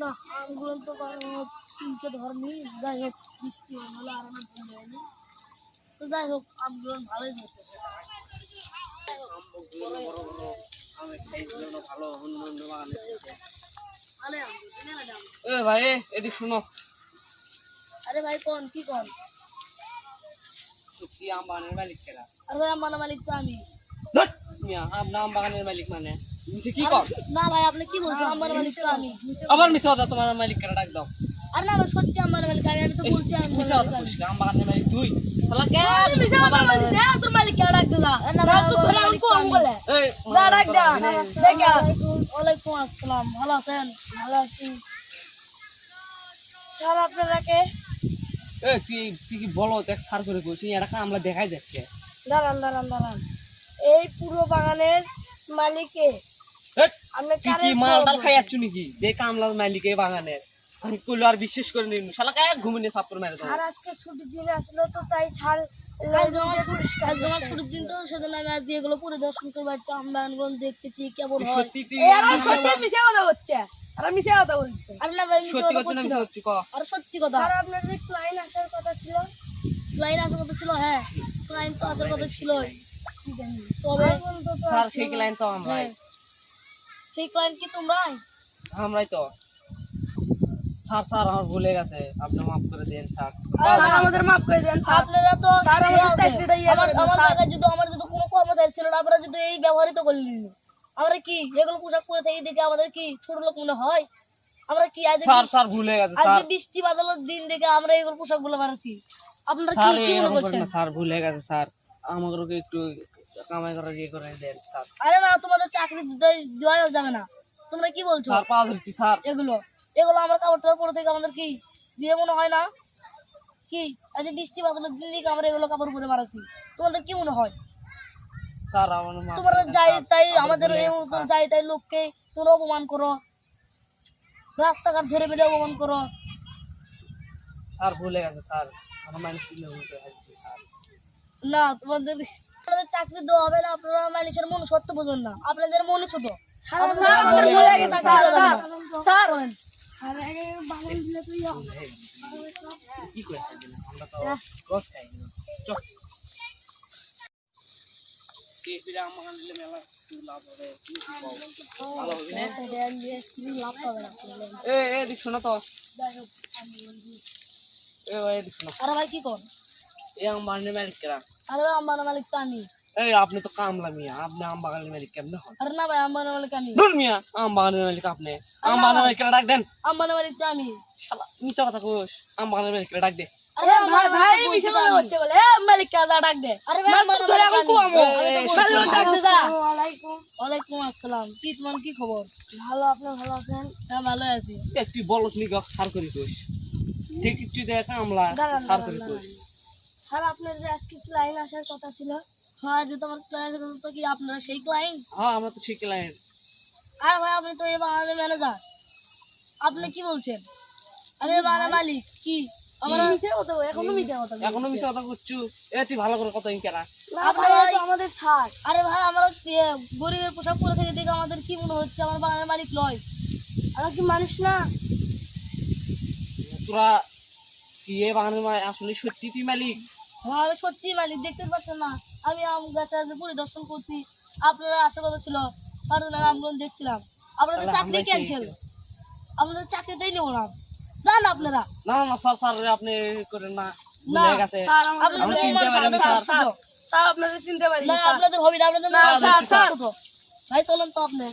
না আমগুলো তো চিনতে ধরনি যাই হোক বৃষ্টি হলে আর আমার ভুল হয়নি। তো যাই হোক আমগুলো ভালোই আম। এ ভাই এদিক শুনো। আরে ভাই কোন কি কোন? আম বাগানের মালিক কেরা? আর ভাই আমার মালিক তো আমি আম বাগানের মালিক মানে? মিছে কি কর? না ভাই আপনি কি বলছেন? আমার মালিক তো আমি। আবার মিছে কথা তোমার মালিক কেরা ডাক দাও? আর না সত্যি আমার মালিক আমি আমি তো বলছি আমি। কথা মালিক তুই। শালা কে? মিশা কথা বলছিস তোর মালিক কে ডাক দিলা? না তো ধরে আমাকে কম বলে এই যা ডাক দা দেখা ওয়ালাইকুম আসসালাম ভালো আছেন? ভালো আছি। স্যার আপনারা কে? এ তুই তুই কি বলো দেখ সার করে কইছিস এটা আমরা দেখাই যাচ্ছে। দাঁড়ান দাঁড়ান দাঁড়ান। এই পুরো বাগানের মালিকে। হেট, আপনি কি মাল ডাল খাই যাচ্ছ নাকি? দেখ আমলার মালিক এই আমি কইলো আর বিশ্বাস করে নিন শালা কে ঘুমিয়ে থাপ্পর মেরে দাও আর আজকে ছুটির দিন আসলো তো তাই ছাড় আমার ছুটির দিন তো সেদিন আমি আজ এগুলো পরিদর্শন করব। একটা আমবাগানগুলো দেখতেছি কেমন হয়। সত্যি কথা হচ্ছে আর মিশে কথা বলছে। আর না ভাই মিশে কথা বলছি আর সত্যি কথা। আর আপনার যে ক্লায়েন্ট আসার কথা ছিল? ক্লায়েন্ট আসার কথা ছিল হ্যাঁ। ক্লায়েন্ট তো আসার কথা ছিল তবে স্যার সেই লাইন তো আমরাই। হ্যাঁ। সেই ক্লায়েন্ট কি তোমরাই? আমরাই তো। স্যার স্যার আমার ভুলে গেছে। আপনি মাফ করে দেন স্যার। স্যার আমাদের মাফ করে দেন আপনারা তো স্যার আমাদের চাকরিটা ইয়ে আমার আমার জায়গায় যদি আমার যদি কোনো কর্মচারী ছিল না আপনারা যদি এই ব্যবহারই করলেন। আমরা কি এগুলো পোশাক পরে থাকি দেখে আমাদের কি ছোট লোক মনে হয়? আমরা কি আজ স্যার স্যার ভুলে গেছে স্যার। আজকে বৃষ্টি বাদলের দিন দেখে আমরা এগুলো পোশাকগুলো বানাচ্ছি। আপনারা কি স্যার কি মনে করছেন? স্যার ভুলে গেছে স্যার। আমাকে একটু কামাই করার ইয়ে করে দেন স্যার। আরে না তোমাদের চাকরি যাবে না। তোমরা কি বলছো? স্যার পা ধরছি স্যার? এগুলো এগুলো আমরা কাপড় পরে থেকে আমাদের কি দিয়ে মনে হয় না? কি? আজ বৃষ্টি বাদলের দিন আমরা এগুলো কাপড় পরে মারাছি তোমাদের কি মনে হয়? স্যার আমার তোমরা যাই তাই আমাদের এই মতন যাই তাই লোককে তোমরা অপমান করো। রাস্তাঘাট ধরে বেলে অপমান করো। স্যার ভুলে গেছে আমার মানুষ স্যার? না তোমাদের আপনাদের চাকরি দেওয়া হবে না আপনারা মানুষের মন সত্য বোঝেন না। আপনাদের মনে ছোট। শোনো তো। আরে ভাই কি কর? এ আমার বাগানের মালিক কেরা। আরে মালিক তো আমি। এই আপনি তো কামলা মিয়া আপনি আম বাগানের মালিক কেমনে হন? আরে না ভাই আমার মালিক আমি। দূর মিয়া আম বাগানের মালিক আপনি। আম বাগানের মালিক ডাক দেন। আমার মালিক তো আমি। শালা মিছা কথা কোস আম বাগানের মালিক ডাক দে। আরে ভাই ভাই মিছে কথা হচ্ছে বলে এ মালিক ডাক দে। আরে ভাই আমার ধরে এখন কুয়ামো এই, এই, ডাক দে যা। ওয়ালাইকুম ওয়ালাইকুম আসসালাম। কি তোমার কি খবর? ভালো আপনি ভালো আছেন? হ্যাঁ ভালো আছি। এ, তুই বলত নি গক সার করি কোস ঠিক দেখ কামলা দাঁড়ান, সার করি কোস স্যার আপনার যে আজকে ক্লায়েন্ট আসার কথা ছিল? হ্যাঁ যে তোমার ক্লায়েন্ট তো কি আপনারা সেই ক্লায়েন্ট হ্যাঁ আমরা তো শিখলাম আর ভাই আপনি তো এই বাগানের ম্যানেজার আপনি কি বলছেন? আমি বাগানের মালিক কি? আমরা মিথ্যে কথা এখনও মিথ্যে কথা এখনও মিছা কথা করছু এ তুই ভালো করে কথা কেরা না আপনারা ভাই, তো আমাদের স্যার আরে ভাই আমরা কি, গরিবের পোশাক পরে থেকে দেখে আমাদের কি মনে হচ্ছে আমার বাগানের মালিক লয় আমরা কি মানুষ না? তোরা কি এ বাগানের মা- আসলে সত্যি তুই মালিক? আমি সত্যি মালিক দেখতে পাচ্ছেন না। আমি আম গাছে আজ পরিদর্শন করছি। আপনারা আসার কথা ছিল আমি আমগুলো দেখছিলাম। আপনাদের চাকরি ক্যান্সেল। আপনাদের চাকরিতেই নেব না। যান আপনারা। না না স্যার স্যার আপনি করেন না। আপনাদের চিনতে পারি না আপনাদের হবে না আপনাদের না, স্যার, স্যার। ভাই চলেন তো আপনি।